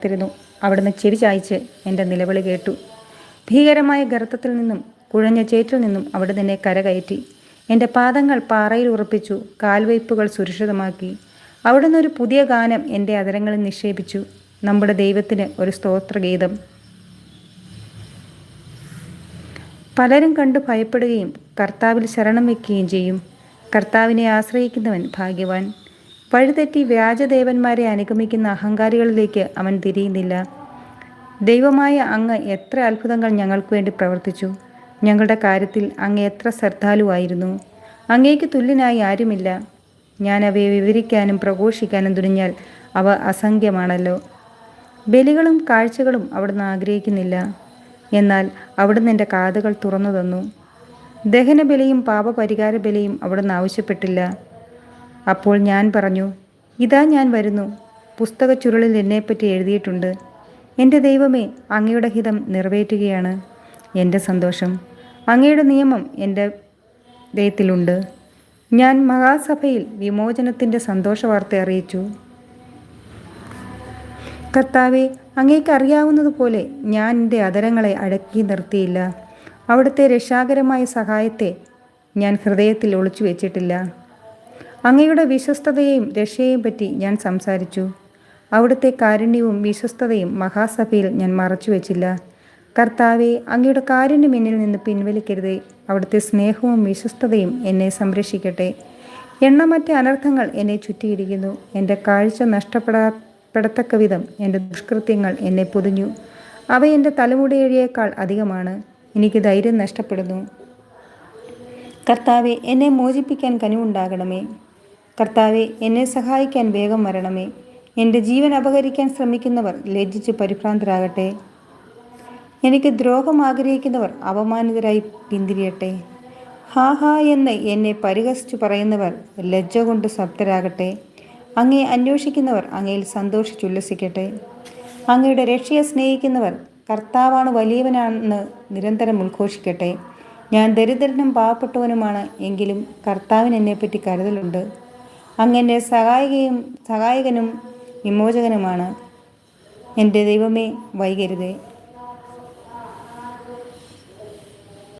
ത്തിരുന്നു അവിടുന്ന് ചെവി ചായ്ച്ച് എന്റെ നിലവിളി കേട്ടു. ഭീകരമായ ഗർത്തത്തിൽ നിന്നും കുഴഞ്ഞ ചേറ്റിൽ നിന്നും അവിടുന്ന് എന്നെ കരകയറ്റി. എന്റെ പാദങ്ങൾ പാറയിൽ ഉറപ്പിച്ചു കാൽവയ്പ്പുകൾ സുരക്ഷിതമാക്കി. അവിടുന്ന് ഒരു പുതിയ ഗാനം എന്റെ അതരങ്ങളിൽ നിക്ഷേപിച്ചു. നമ്മുടെ ദൈവത്തിന് ഒരു സ്തോത്രഗീതം. പലരും കണ്ടു ഭയപ്പെടുകയും കർത്താവിൽ ശരണം വയ്ക്കുകയും ചെയ്യും. കർത്താവിനെ ആശ്രയിക്കുന്നവൻ ഭാഗ്യവാൻ. വഴിതെറ്റി വ്യാജദേവന്മാരെ അനുഗമിക്കുന്ന അഹങ്കാരികളിലേക്ക് അവൻ തിരിയുന്നില്ല. ദൈവമായ അങ്ങ് എത്ര അത്ഭുതങ്ങൾ ഞങ്ങൾക്ക് വേണ്ടി പ്രവർത്തിച്ചു. ഞങ്ങളുടെ കാര്യത്തിൽ അങ്ങ് എത്ര ശ്രദ്ധാലുവായിരുന്നു അങ്ങേക്ക് തുല്യനായി ആരുമില്ല. ഞാൻ അവയെ വിവരിക്കാനും പ്രഘോഷിക്കാനും തുനിഞ്ഞാൽ അവ അസംഖ്യമാണല്ലോ. ബലികളും കാഴ്ചകളും അവിടുന്ന് ആഗ്രഹിക്കുന്നില്ല. എന്നാൽ അവിടുന്ന് എന്റെ കാതുകൾ തുറന്നു തന്നു. ദഹനബലിയും പാപപരിഹാര ബലിയും അവിടുന്ന് ആവശ്യപ്പെട്ടില്ല. അപ്പോൾ ഞാൻ പറഞ്ഞു ഇതാ ഞാൻ വരുന്നു. പുസ്തക ചുരുളിൽ എന്നെപ്പറ്റി എഴുതിയിട്ടുണ്ട്. എന്റെ ദൈവമേ അങ്ങയുടെ ഹിതം നിറവേറ്റുകയാണ് എന്റെ സന്തോഷം. അങ്ങയുടെ നിയമം എന്റെ ദയത്തിലുണ്ട് ഞാൻ മഹാസഭയിൽ വിമോചനത്തിന്റെ സന്തോഷ വാർത്ത അറിയിച്ചു. കർത്താവെ അങ്ങേക്ക് അറിയാവുന്നതുപോലെ ഞാൻ എന്റെ അതരങ്ങളെ അടക്കി നിർത്തിയില്ല. അവിടുത്തെ രക്ഷാകരമായ സഹായത്തെ ഞാൻ ഹൃദയത്തിൽ ഒളിച്ചു വെച്ചിട്ടില്ല അങ്ങയുടെ വിശ്വസ്തതയെയും രക്ഷയെയും പറ്റി ഞാൻ സംസാരിച്ചു. അവിടുത്തെ കാരുണ്യവും വിശ്വസ്തതയും മഹാസഭയിൽ ഞാൻ മറച്ചു വെച്ചില്ല കർത്താവെ അങ്ങയുടെ കാരുണ്യം എന്നിൽ നിന്ന് പിൻവലിക്കരുതേ. അവിടുത്തെ സ്നേഹവും വിശ്വസ്തതയും എന്നെ സംരക്ഷിക്കട്ടെ. എണ്ണമറ്റ അനർത്ഥങ്ങൾ എന്നെ ചുറ്റിയിരിക്കുന്നു എന്റെ കാഴ്ച നഷ്ടപ്പെടാപ്പെടത്തക്ക വിധം എന്റെ ദുഷ്കൃത്യങ്ങൾ എന്നെ പൊതിഞ്ഞു. അവ എന്റെ തലമുടിയേഴിയേക്കാൾ അധികമാണ്. എനിക്ക് ധൈര്യം നഷ്ടപ്പെടുന്നു. കർത്താവെ എന്നെ മോചിപ്പിക്കാൻ കനിവുണ്ടാകണമേ. കർത്താവെ എന്നെ സഹായിക്കാൻ വേഗം വരണമേ. എന്റെ ജീവൻ അപഹരിക്കാൻ ശ്രമിക്കുന്നവർ ലജ്ജിച്ച് പരിഭ്രാന്തരാകട്ടെ. എനിക്ക് ദ്രോഹം ആഗ്രഹിക്കുന്നവർ അപമാനിതരായി പിന്തിരിയട്ടെ. ഹാ ഹാ എന്ന് എന്നെ പരിഹസിച്ചു പറയുന്നവർ ലജ്ജ കൊണ്ട് സപ്തരാകട്ടെ. അങ്ങയെ അന്വേഷിക്കുന്നവർ അങ്ങയിൽ സന്തോഷിച്ചുല്ലസിക്കട്ടെ. അങ്ങയുടെ രക്ഷയെ സ്നേഹിക്കുന്നവർ കർത്താവാണ് വലിയവനാണെന്ന് നിരന്തരം ഉദ്ഘോഷിക്കട്ടെ ഞാൻ ദരിദ്രനും പാവപ്പെട്ടവനുമാണ് എങ്കിലും കർത്താവിന് എന്നെപ്പറ്റി കരുതലുണ്ട്. അങ്ങെന്റെ സഹായികയും സഹായകനും വിമോചകനുമാണ്. എന്റെ ദൈവമേ വൈകരുതേ.